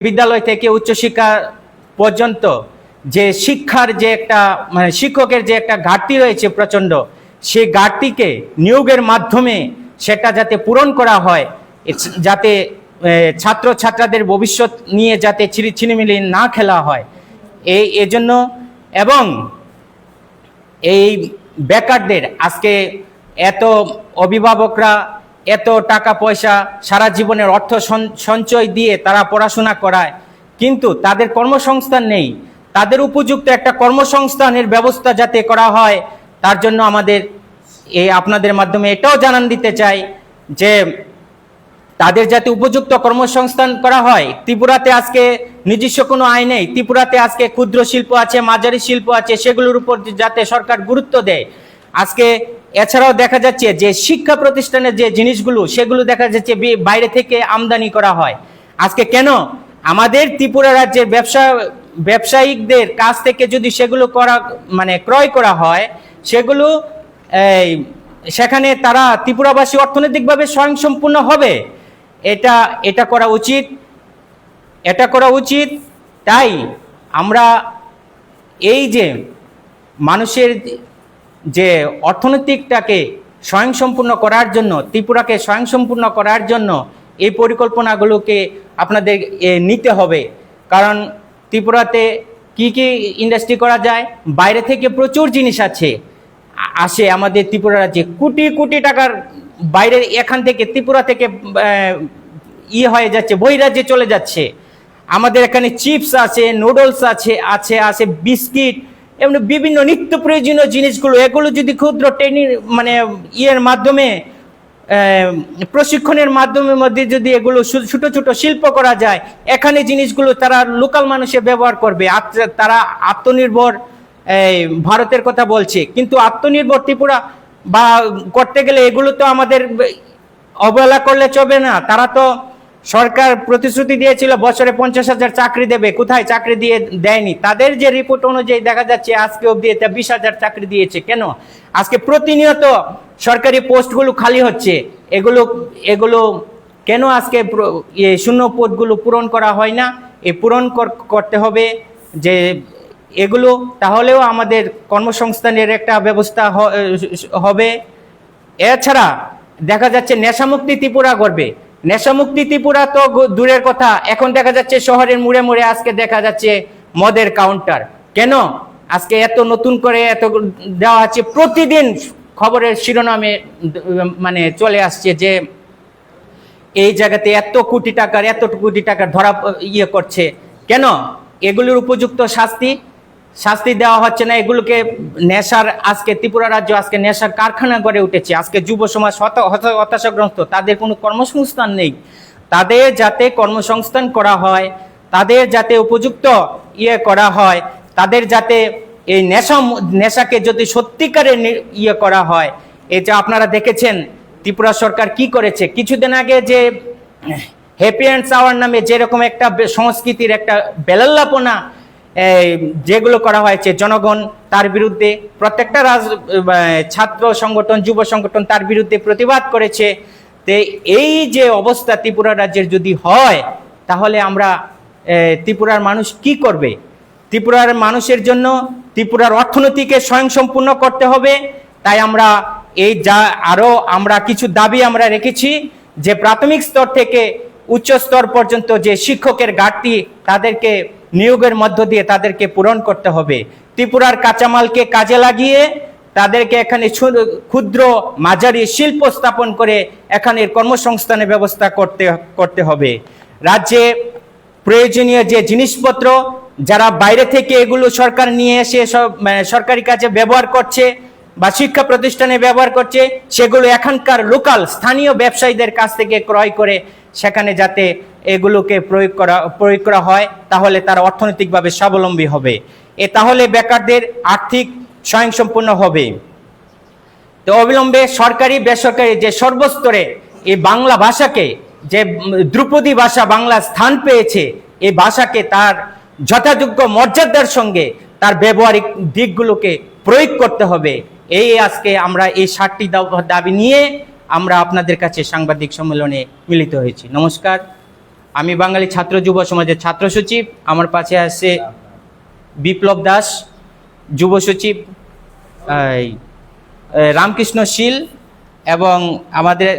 বিদ্যালয় থেকে উচ্চশিক্ষা পর্যন্ত যে শিক্ষার যে একটা মানে শিক্ষকের যে একটা ঘাটতি রয়েছে প্রচণ্ড, সেই ঘাটতিকে নিয়োগের মাধ্যমে সেটা যাতে পূরণ করা হয় যাতে ছাত্র ছাত্রদের ভবিষ্যৎ নিয়ে যাতে ছিনিমিলি না খেলা হয়। এই, এজন্য এবং এই বেকারদের আজকে এত অভিভাবকরা এত টাকা পয়সা সারা জীবনের অর্থ সঞ্চয় দিয়ে তারা পড়াশোনা করায়। কিন্তু তাদের কর্মসংস্থান নেই। তাদের উপযুক্ত একটা কর্মসংস্থানের ব্যবস্থা যাতে করা হয়, তার জন্য আমাদের এই আপনাদের মাধ্যমে এটাও জানান দিতে চাই যে তাদের যাতে উপযুক্ত কর্মসংস্থান করা হয়। ত্রিপুরাতে আজকে নিজস্ব কোনো আয় নেই। ত্রিপুরাতে আজকে ক্ষুদ্র শিল্প আছে, মাঝারি শিল্প আছে, সেগুলোর উপর যাতে সরকার গুরুত্ব দেয়। আজকে এছাড়াও দেখা যাচ্ছে যে শিক্ষা প্রতিষ্ঠানের যে জিনিসগুলো সেগুলো দেখা যাচ্ছে বাইরে থেকে আমদানি করা হয়। আজকে কেন? আমাদের ত্রিপুরা রাজ্যের ব্যবসা ব্যবসায়িকদের কাছ থেকে যদি সেগুলো করা মানে ক্রয় করা হয় সেগুলো এই, সেখানে তারা ত্রিপুরাবাসী অর্থনৈতিকভাবে স্বয়ংসম্পূর্ণ হবে। এটা এটা করা উচিত এটা করা উচিত। তাই আমরা এই যে মানুষের যে অর্থনৈতিকটাকে স্বয়ংসম্পূর্ণ করার জন্য, ত্রিপুরাকে স্বয়ংসম্পূর্ণ করার জন্য এই পরিকল্পনাগুলোকে আপনাদের নিতে হবে। কারণ ত্রিপুরাতে কি কি ইন্ডাস্ট্রি করা যায়? বাইরে থেকে প্রচুর জিনিস আছে। আসে আমাদের ত্রিপুরা রাজ্যে। কোটি কোটি টাকার বাইরে এখান থেকে, ত্রিপুরা থেকে ইয়ে হয়ে যাচ্ছে, বহিরাজ্যে চলে যাচ্ছে। আমাদের এখানে চিপস আছে নুডলস আছে আছে আছে বিস্কিট এমনি বিভিন্ন নিত্য প্রয়োজনীয় জিনিসগুলো, এগুলো যদি ক্ষুদ্র ট্রেনিং মানে ইয়ের মাধ্যমে প্রশিক্ষণের মাধ্যমে মধ্যে যদি এগুলো ছোট ছোট শিল্প করা যায়, এখানে জিনিসগুলো তারা লোকাল মানুষে ব্যবহার করবে। তারা আত্মনির্ভর ভারতের কথা বলছে। কিন্তু আত্মনির্ভর ত্রিপুরা বা করতে গেলে এগুলো তো আমাদের অবহেলা করলে চলবে না। তারা তো সরকার প্রতিশ্রুতি দিয়েছিল, বছরে পঞ্চাশ হাজার চাকরি দেবে। কোথায় চাকরি দিয়ে দেয়নি? তাদের যে রিপোর্ট অনুযায়ী দেখা যাচ্ছে, আজকে অব্দি এটা বিশ হাজার চাকরি দিয়েছে। কেন? আজকে প্রতিনিয়ত সরকারি পোস্টগুলো খালি হচ্ছে। এগুলো এগুলো কেন আজকে ইয়ে শূন্য পদগুলো পূরণ করা হয় না? এ পূরণ কর- করতে হবে যে এগুলো, তাহলেও আমাদের কর্মসংস্থানের একটা ব্যবস্থা হবে। এছাড়া দেখা যাচ্ছে নেশামুক্তি ত্রিপুরা করবে নেশামুক্তি ত্রিপুরা তো দূরের কথা। এখন দেখা যাচ্ছে শহরের মুড়ে মুড়ে আজকে দেখা যাচ্ছে মদের কাউন্টার কেন? আজকে এত নতুন করে এত দেওয়া আছে প্রতিদিন খবরের শিরোনামে মানে চলে আসছে যে এই জায়গাতে এত কোটি টাকার এত কোটি টাকার ধরা ইয়ে করছে। কেন? এগুলোর উপযুক্ত শাস্তি শাস্তি দেওয়া হচ্ছে না, এগুলোকে নেশার, আজকে ত্রিপুরা রাজ্য আজকে নেশার কারখানা গড়ে উঠেছে। আজকে যুব সমাজ হত- হত- হতাশাগ্রস্ত, তাদের কোনো কর্মসংস্থান নেই। তাদের যাতে কর্মসংস্থান করা হয়, তাদের যাতে উপযুক্ত ইয়ে করা হয়, তাদের যাতে এই নেশা, নেশাকে যদি সত্যিকারের নি- ইয়ে করা হয় যে আপনারা দেখেছেন, ত্রিপুরা সরকার কি করেছে? কিছুদিন আগে যে হ্যাপি অ্যান্ড সাওয়ার নামে যেরকম একটা সংস্কৃতির একটা বেলাল্লাপনা যেগুলো করা হয়েছে, জনগণ তার বিরুদ্ধে, প্রত্যেকটা রাজ ছাত্র সংগঠন, যুব সংগঠন তার বিরুদ্ধে প্রতিবাদ করেছে। তো এই যে অবস্থা ত্রিপুরা রাজ্যের যদি হয়, তাহলে আমরা ত্রিপুরার মানুষ কি করবে? ত্রিপুরার মানুষের জন্য ত্রিপুরার অর্থনীতিকে স্বয়ংসম্পূর্ণ করতে হবে। তাই আমরা এই যা আরও আমরা কিছু দাবি আমরা রেখেছি যে প্রাথমিক স্তর থেকে উচ্চ স্তর পর্যন্ত যে শিক্ষকের ঘাটতি তাদেরকে নিয়োগের মধ্য দিয়ে তাদেরকে পূরণ করতে হবে। ত্রিপুরার কাঁচামালকে কাজে লাগিয়ে তাদেরকে এখানে ক্ষুদ্র মাঝারি শিল্প স্থাপন করে এখানে কর্মসংস্থানের ব্যবস্থা করতে করতে হবে। রাজ্যে প্রয়োজনীয় যে জিনিসপত্র, যারা বাইরে থেকে এগুলো সরকার নিয়ে এসে সব মানে সরকারি কাজে ব্যবহার করছে বা শিক্ষা প্রতিষ্ঠানে ব্যবহার করছে, সেগুলো এখানকার লোকাল স্থানীয় ব্যবসায়ীদের কাছ থেকে ক্রয় করে সেখানে যাতে এগুলোকে প্রয়োগ করা প্রয়োগ করা হয় তাহলে তারা অর্থনৈতিকভাবে স্বাবলম্বী হবে। এ তাহলে বেকারদের আর্থিক স্বয়ংসম্পূর্ণ হবে। তো অবিলম্বে সরকারি বেসরকারি যে সর্বস্তরে এই বাংলা ভাষাকে যে উম, ধ্রুপদী ভাষা বাংলা স্থান পেয়েছে এই ভাষাকে তার যথাযোগ্য মর্যাদার সঙ্গে তার ব্যবহারিক দিকগুলোকে প্রয়োগ করতে হবে। এই আজকে আমরা এই ষাটটি দাবি নিয়ে আমরা আপনাদের কাছে সাংবাদিক সম্মেলনে মিলিত হয়েছি। নমস্কার। আমি বাঙালি ছাত্র যুব সমাজের ছাত্র সচিব। আমার পাশে আছে বিপ্লব দাস, যুব সচিব রামকৃষ্ণ শীল এবং আমাদের